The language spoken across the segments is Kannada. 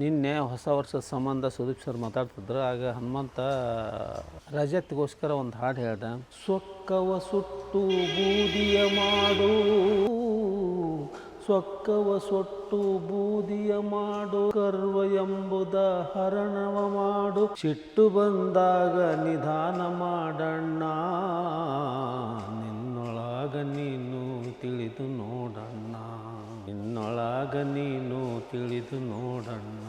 ನಿನ್ನೆ ಹೊಸ ವರ್ಷದ ಸಂಬಂಧ ಸುದೀಪ್ ಸರ್ ಮಾತಾಡ್ತಿದ್ರು. ಆಗ ಹನುಮಂತ, ರಜತ್ಗೋಸ್ಕರ ಒಂದು ಹಾಡು ಹೇಳ್ದ. ಸೊಕ್ಕವ ಸುಟ್ಟು ಬೂದಿಯ ಮಾಡು, ಸೊಕ್ಕವ ಸೊಟ್ಟು ಬೂದಿಯ ಮಾಡು, ಕರ್ವ ಎಂಬುದ ಹರಣವ ಮಾಡು, ಸಿಟ್ಟು ಬಂದಾಗ ನಿಧಾನ ಮಾಡಣ್ಣ, ನಿನ್ನೊಳಗ ನೀನು ತಿಳಿದು ನೋಡಣ್ಣ. ನಿನ್ನೊಳಗ ನೀನು ತಿಳಿದು ನೋಡಣ್ಣ.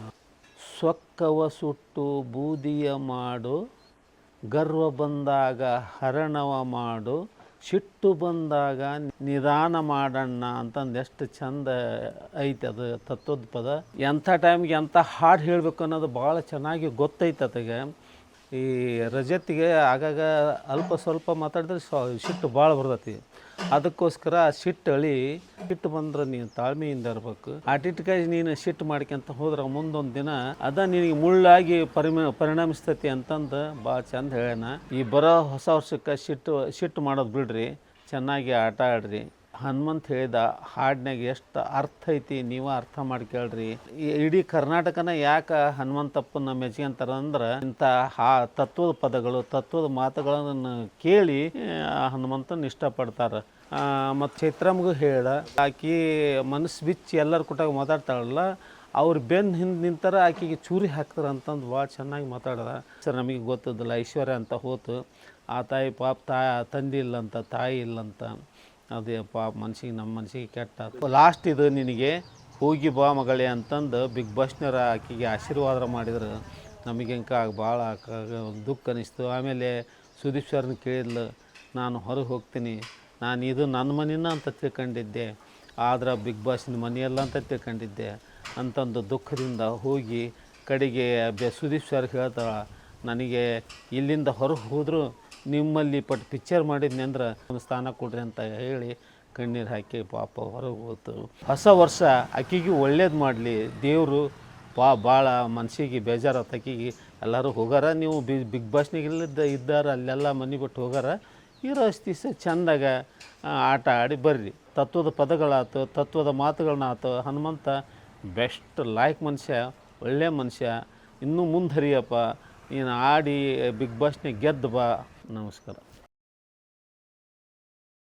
ಸೊಕ್ಕವ ಸುಟ್ಟು ಬೂದಿಯ ಮಾಡು, ಗರ್ವ ಬಂದಾಗ ಹರಣವ ಮಾಡು, ಸಿಟ್ಟು ಬಂದಾಗ ನಿಧಾನ ಮಾಡಣ್ಣ ಅಂತಂದು ಎಷ್ಟು ಚಂದ ಐತೆ ಅದು ತತ್ವದ ಪದ ಎಂಥ ಟೈಮ್ಗೆ ಎಂಥ ಹಾಡು ಹೇಳಬೇಕು ಅನ್ನೋದು ಭಾಳ ಚೆನ್ನಾಗಿ ಗೊತ್ತೈತೆ ಅದಗೆ ಈ ರಜತಿಗೆ ಆಗಾಗ ಅಲ್ಪ ಸ್ವಲ್ಪ ಮಾತಾಡಿದ್ರೆ ಸಿಟ್ಟು ಭಾಳ ಬರ್ತೈತಿ. ಅದಕ್ಕೋಸ್ಕರ ಸಿಟ್ಟು ಅಳಿ, ಸಿಟ್ಟು ಬಂದ್ರೆ ನೀನು ತಾಳ್ಮೆಯಿಂದ ಇರ್ಬೇಕು. ಆಟಿಟ್ಕಾಯಿ ನೀನು ಸಿಟ್ಟು ಮಾಡ್ಕೊಂತ ಹೋದ್ರೆ ಮುಂದೊಂದು ದಿನ ಅದ ನಿನಗೆ ಮುಳ್ಳಾಗಿ ಪರಿಮ, ಪರಿಣಮಿಸ್ತೈತಿ ಅಂತಂದು ಭಾಳ ಚಂದ ಹೇಳ್ಯಾನ. ಈ ಬರೋ ಹೊಸ ವರ್ಷಕ್ಕೆ ಸಿಟ್ಟು ಸಿಟ್ಟು ಮಾಡೋದು ಬಿಡ್ರಿ. ಚೆನ್ನಾಗಿ ಆಟ ಆಡ್ರಿ. ಹನುಮಂತ್ ಹೇಳಿದ ಹಾಡಿನಾಗ ಎಷ್ಟು ಅರ್ಥ ಐತಿ, ನೀವು ಅರ್ಥ ಮಾಡ್ಕೇಳ್ರಿ ಇಡೀ ಕರ್ನಾಟಕನ ಯಾಕೆ ಹನುಮಂತಪ್ಪನ ಮೆಚ್ಕೊಂತಾರ ಅಂದ್ರೆ ಇಂಥ ಹಾ ತತ್ವದ ಪದಗಳು, ತತ್ವದ ಮಾತುಗಳನ್ನು ಕೇಳಿ ಹನುಮಂತನ ಇಷ್ಟಪಡ್ತಾರೆ. ಮತ್ತು ಚೈತ್ರಮ್ಗೂ ಹೇಳ, ಆಕಿ ಮನಸ್ಸು ಬಿಚ್ಚಿ ಎಲ್ಲರ ಕೂಟಾಗ ಮಾತಾಡ್ತಾಳಲ್ಲ, ಅವ್ರು ಬೆನ್ನು ಹಿಂದೆ ನಿಂತಾರ ಆಕೆಗೆ ಚೂರಿ ಹಾಕ್ತಾರೆ ಅಂತಂದು ಭಾಳ ಚೆನ್ನಾಗಿ ಮಾತಾಡ್ದ. ಸರ್, ನಮಗೆ ಗೊತ್ತದಲ್ಲ, ಐಶ್ವರ್ಯ ಅಂತ ಹೋತು, ಆ ತಾಯಿ ಪಾಪ ತಾಯಿ ತಂದೆ ಇಲ್ಲಂತ ತಾಯಿ ಇಲ್ಲಂತ. ಅದೇ ಪಾಪ ಮನ್ಸಿಗೆ ನಮ್ಮ ಮನ್ಸಿಗೆ ಕೆಟ್ಟ ಲಾಸ್ಟ್ ಇದು ನಿನಗೆ ಹೋಗಿ ಬಾ ಮಗಳೇ ಅಂತಂದು ಬಿಗ್ ಬಾಸ್ನರ ಆಕೆಗೆ ಆಶೀರ್ವಾದ ಮಾಡಿದ್ರು. ನಮಗೆ ಭಾಳ ದುಃಖ ಅನಿಸ್ತು. ಆಮೇಲೆ ಸುದೀಪ್ ಸರ್ನ ಕೇಳಿದ್ಲು, ನಾನು ಹೊರಗೆ ಹೋಗ್ತೀನಿ. ನಾನು ಇದು ನನ್ನ ಮನೇನ ಅಂತ ತಿಳ್ಕೊಂಡಿದ್ದೆ. ಆದ್ರೆ ಬಿಗ್ ಬಾಸ್ನ ಮನೆಯಲ್ಲ ಅಂತ ತಿಳ್ಕೊಂಡಿದ್ದೆ. ಅಂತಂದು ದುಃಖದಿಂದ ಹೋಗಿ ಕಡೆಗೆ ಬೆ, ಸುದೀಪ್ ಸರ್ ಹೇಳ್ತಾಳ, ನನಗೆ ಇಲ್ಲಿಂದ ಹೊರಗೆ ಹೋದರೂ ನಿಮ್ಮಲ್ಲಿ ಪಟ್ ಪಿಕ್ಚರ್ ಮಾಡಿದ್ನಿ ಅಂದ್ರೆ ಒಂದು ಸ್ಥಾನ ಕೊಡ್ರಿ ಅಂತ ಹೇಳಿ ಕಣ್ಣೀರು ಹಾಕಿ ಪಾಪ ಹೊರಗೆ ಹೋತು. ಹೊಸ ವರ್ಷ ಆಕಿಗೆ ಒಳ್ಳೇದು ಮಾಡಲಿ. ದೇವರು ಪಾ ಭಾಳ ಮನಸ್ಸಿಗೆ ಬೇಜಾರ ಆಕಿಗೆ ಎಲ್ಲರೂ ಹೋಗಾರ? ನೀವು ಬಿ, ಬಿಗ್ ಬಾಸ್ನಾಗಿಲ್ಲದ ಇದ್ದಾರ, ಅಲ್ಲೆಲ್ಲ ಮನೆ ಬಿಟ್ಟು ಹೋಗಾರ? ಇರೋ ಅಷ್ಟು ದಿವಸ ಚೆಂದಾಗ ಆಟ ಆಡಿ ಬರ್ರಿ. ತತ್ವದ ಪದಗಳಾತು, ತತ್ವದ ಮಾತುಗಳನ್ನಾತು. ಹನುಮಂತ ಬೆಸ್ಟ್ ಲಾಯ್ಕ್ ಮನುಷ್ಯ ಒಳ್ಳೆಯ ಮನುಷ್ಯ. ಇನ್ನೂ ಮುಂದೆ ಹರಿಯಪ್ಪ. ನೀನು ಆಡಿ ಬಿಗ್ ಬಾಸ್ನೇ ಗೆದ್ದು ಬಾ. ನಮಸ್ಕಾರ.